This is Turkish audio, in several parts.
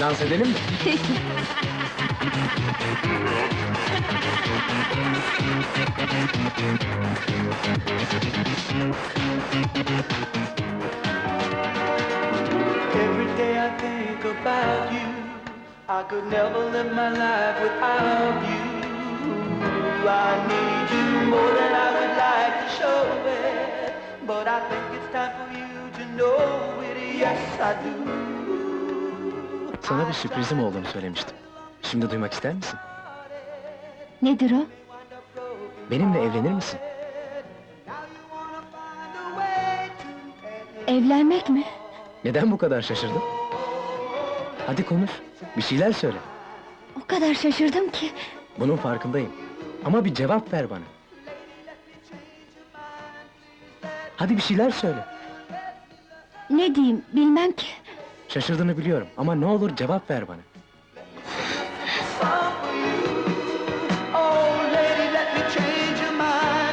Dans edelim mi? Every day I think about you. I could never live my life without you. I need you more than I would like to show it. But I think it's time for you to know it. Yes, I do. Sana bir sürprizim olduğunu söylemiştim. Şimdi duymak ister misin? Nedir o? Benimle evlenir misin? Evlenmek mi? Neden bu kadar şaşırdın? Hadi konuş, bir şeyler söyle. O kadar şaşırdım ki. Bunun farkındayım. Ama bir cevap ver bana. Hadi bir şeyler söyle. Ne diyeyim bilmem ki. Şaşırdığını biliyorum ama ne olur cevap ver bana.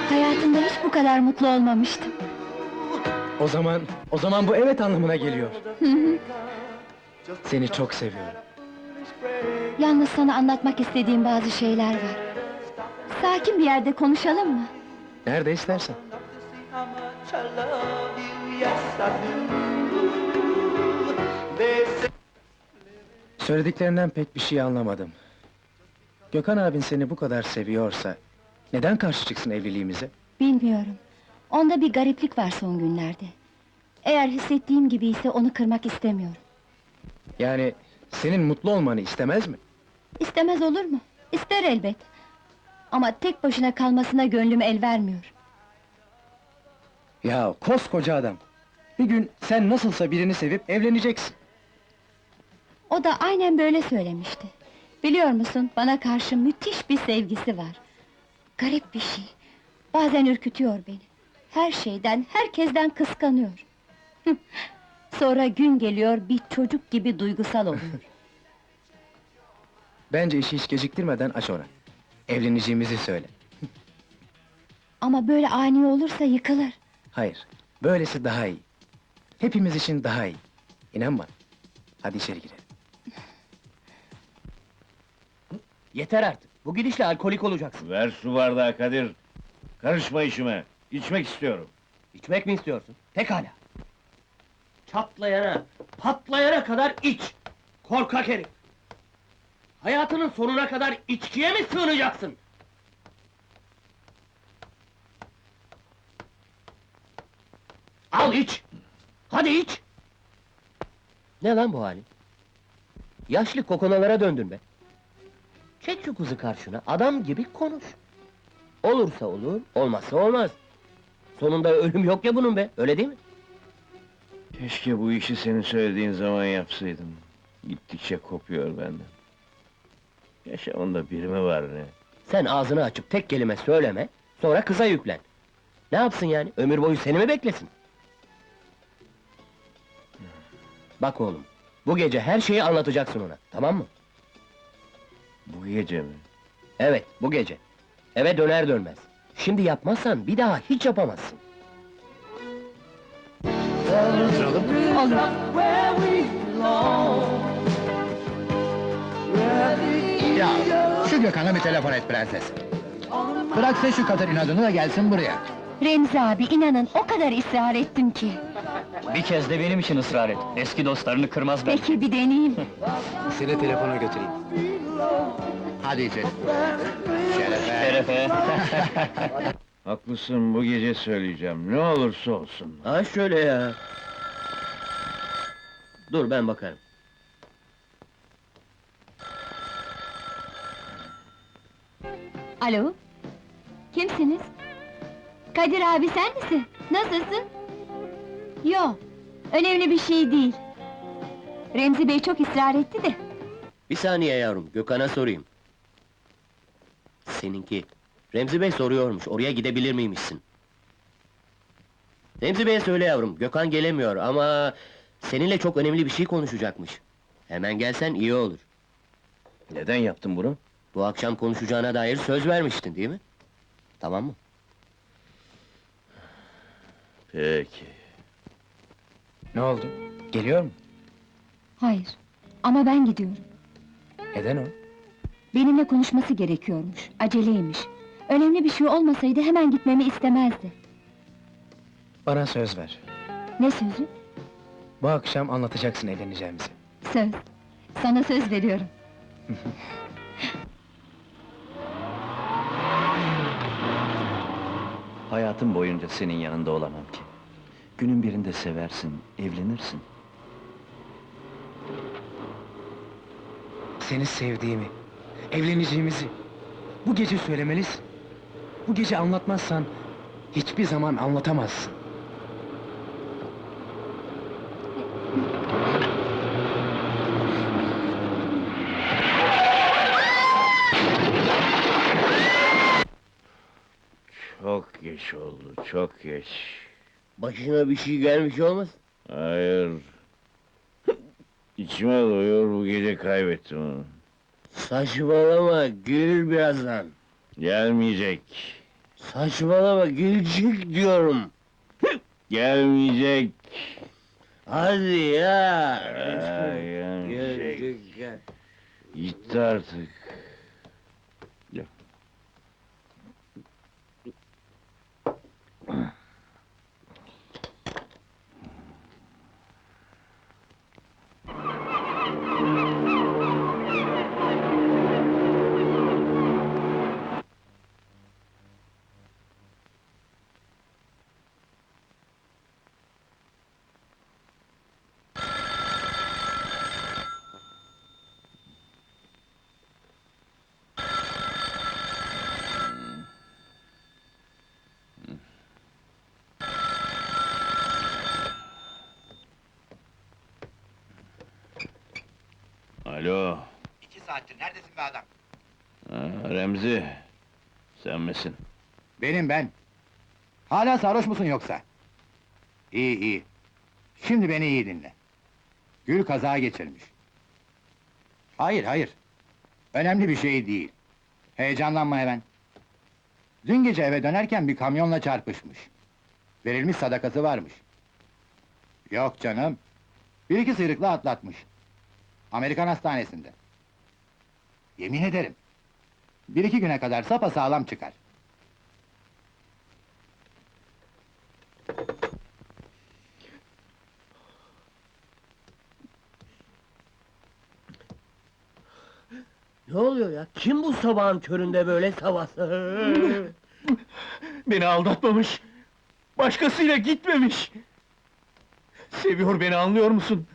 Hayatımda hiç bu kadar mutlu olmamıştım. O zaman, o zaman bu evet anlamına geliyor. Seni çok seviyorum. Yalnız sana anlatmak istediğim bazı şeyler var. Sakin bir yerde konuşalım mı? Nerede istersen. Söylediklerinden pek bir şey anlamadım. Gökhan abin seni bu kadar seviyorsa... ...neden karşı çıksın evliliğimize? Bilmiyorum. Onda bir gariplik var son günlerde. Eğer hissettiğim gibi ise onu kırmak istemiyorum. Yani senin mutlu olmanı istemez mi? İstemez olur mu? İster elbet. Ama tek başına kalmasına gönlüm el vermiyor. Ya koskoca adam! Bir gün sen nasılsa birini sevip evleneceksin. O da aynen böyle söylemişti. Biliyor musun, bana karşı müthiş bir sevgisi var. Garip bir şey. Bazen ürkütüyor beni. Her şeyden, herkesten kıskanıyor. Sonra gün geliyor, bir çocuk gibi duygusal oluyor. Bence işi hiç geciktirmeden aç ona. Evleneceğimizi söyle. Ama böyle ani olursa yıkılır. Hayır, böylesi daha iyi. Hepimiz için daha iyi. İnan bana. Hadi içeri girelim. Yeter artık. Bu gidişle alkolik olacaksın. Ver su bardağı Kadir. Karışma işime. İçmek istiyorum. İçmek mi istiyorsun? Pekala. Çatlayana, patlayana kadar iç. Korkak herif. Hayatının sonuna kadar içkiye mi sığınacaksın? Al iç. Hadi iç. Ne lan bu halin? Yaşlı kokonalara döndün be. Çek şu kızı karşına, adam gibi konuş. Olursa olur, olmazsa olmaz. Sonunda ölüm yok ya bunun be, öyle değil mi? Keşke bu işi senin söylediğin zaman yapsaydım. Gittikçe kopuyor benden. Yaşamında biri mi var ne? Sen ağzını açıp tek kelime söyleme, sonra kıza yüklen. Ne yapsın yani, ömür boyu seni mi beklesin? Bak oğlum, bu gece her şeyi anlatacaksın ona, tamam mı? Bu gece mi? Evet, bu gece. Eve döner dönmez. Şimdi yapmazsan bir daha hiç yapamazsın. Olur. Ya şu Gökhan'a bir telefon et prenses. Bırak sen şu kadar inadını da gelsin buraya. Remzi abi, inanın o kadar ısrar ettim ki. Bir kez de benim için ısrar et. Eski dostlarını kırmaz Peki bir deneyeyim. Seni telefona götüreyim. Hadi içeri. Şerefe. Şerefe. Haklısın bu gece söyleyeceğim. Ne olursa olsun. ha şöyle ya. Dur ben bakarım. Alo? Kimsiniz? Kadir abi sen misin? Nasılsın? Yo, önemli bir şey değil. Remzi Bey çok ısrar etti de. Bir saniye yavrum, Gökhan'a sorayım. Seninki. Remzi Bey soruyormuş, oraya gidebilir miymişsin? Remzi Bey'e söyle yavrum, Gökhan gelemiyor ama... ...seninle çok önemli bir şey konuşacakmış. Hemen gelsen iyi olur. Neden yaptın bunu? Bu akşam konuşacağına dair söz vermiştin değil mi? Tamam mı? Peki. Ne oldu? Geliyor mu? Hayır. Ama ben gidiyorum. Neden o? Benimle konuşması gerekiyormuş. Aceleymiş. Önemli bir şey olmasaydı hemen gitmemi istemezdi. Bana söz ver. Ne sözü? Bu akşam anlatacaksın evleneceğimizi. Söz. Sana söz veriyorum. Hayatım boyunca senin yanında olamam ki. Günün birinde seversin, evlenirsin. Seni sevdiğimi, evleneceğimizi bu gece söylemelisin. Bu gece anlatmazsan hiçbir zaman anlatamazsın. Çok geç oldu, çok geç. Başına bir şey gelmiş olmaz. Hayır. İçime doyuyor, bu gece kaybettim onu. Saçmalama, gül birazdan. Gelmeyecek. Saçmalama, gelecek diyorum. Gelmeyecek. Hadi ya. Aa, gelmeyecek. Gelecek gel. Gitti artık. Alo. İki saattir neredesin be adam? Ha, Remzi. Sen misin? Benim ben. Hala sarhoş musun yoksa? İyi iyi. Şimdi beni iyi dinle. Gül kaza geçirmiş. Hayır hayır. Önemli bir şey değil. Heyecanlanma hemen. Dün gece eve dönerken bir kamyonla çarpışmış. Verilmiş sadakası varmış. Yok canım. Bir iki sıyrıkla atlatmış. Amerikan hastanesinde. Yemin ederim. Bir iki güne kadar sapasağlam çıkar. Ne oluyor ya? Kim bu sabahın köründe böyle sabah? Beni aldatmamış. Başkasıyla gitmemiş. Seviyor beni anlıyor musun?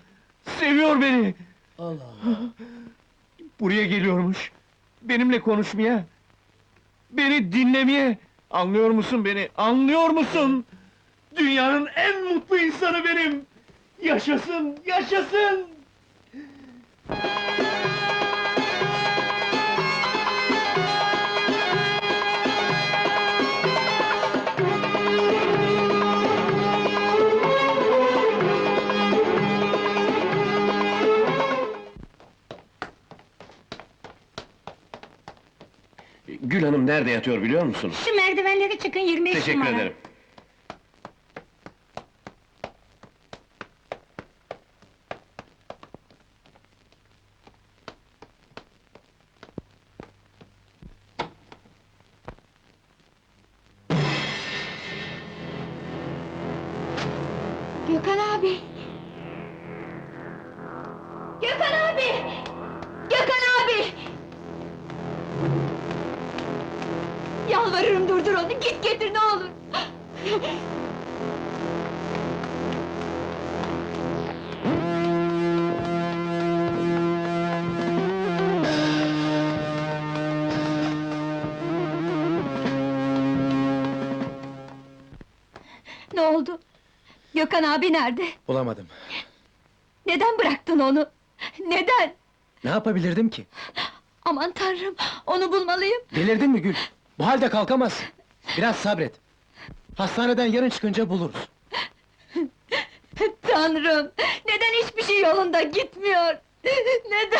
Seviyor beni. Allah. Buraya geliyormuş. Benimle konuşmaya. Beni dinlemeye. Anlıyor musun beni? Anlıyor musun? Dünyanın en mutlu insanı benim. Yaşasın, yaşasın. Gül Hanım nerede yatıyor biliyor musun? Şu merdivenleri çıkın 25 Teşekkür ederim. Gökhan abi! Ne oldu? Gökhan abi nerede? Bulamadım. Neden bıraktın onu? Neden? Ne yapabilirdim ki? Aman tanrım, onu bulmalıyım! Delirdin mi Gül? Bu halde kalkamazsın. Biraz sabret. Hastaneden yarın çıkınca buluruz. Tanrım! Neden hiçbir şey yolunda gitmiyor? Neden?